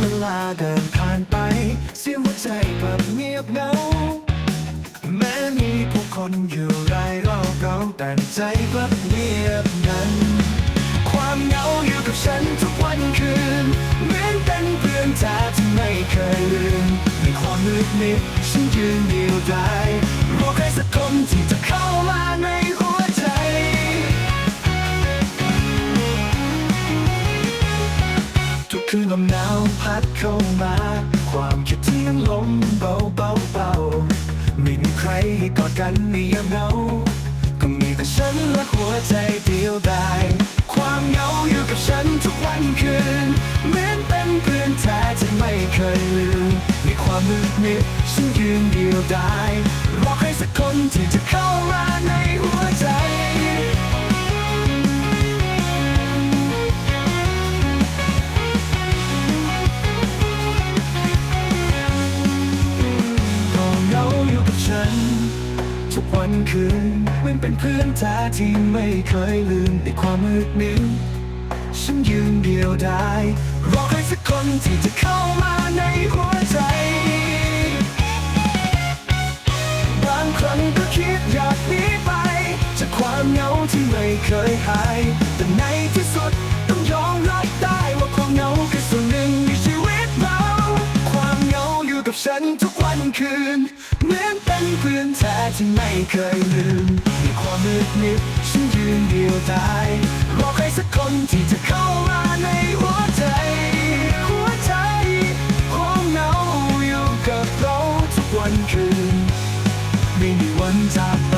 เวลาเดินผ่านไป เสียงหัวใจแบบเงียบเงา แม้มีผู้คนอยู่รายรอบเราแต่ใจแบบเงียบนั้น ความเหงาอยู่กับฉันทุกวันคืน เหมือนเป็นเพื่อนแท้ที่ไม่เคยลืมในความมืดมิดฉันยืนเดียวดาย มหนาวพัดเข้ามา ความคิดถึงนั้นลมเบาเบาเบาไม่มีใครให้กอดกันในยามเหงา ก็มีแต่ฉันและหัวใจเดียวดายความเหงาอยู่กับฉันทุกวันคืนเหมือนเป็นเพื่อนแท้ที่ไม่เคยลืมในความมืดมิดฉันยืนเดียวดายรอใค ฉัน ทุกวันคืนเหมือนเป็นเพื่อนแท้ที่ไม่เคยลืมในความมืดมิดฉันยืนเดียวดายรอใครสักคนที่จะเข้ามาในหัวใจ บางครั้งก็คิดอยากหนีไป จากความเหงาที่ไม่เคยหาย แต่ในที่สุดต้องยอมรับได้ว่าความเหงาคือส่วนหนึ่งในชีวิตเรา ความเหงาอยู่กับฉันทุกวันคืน พื่อนแท้ที่ไม่เคยลืมในความมืดมิดฉันยืนเดียวดายรอใครสักคนที่จะเข้ามาในหัวใจ หัวใจความเหงาอยู่กับเราทุกวันคืน ไม่มีวันจากไป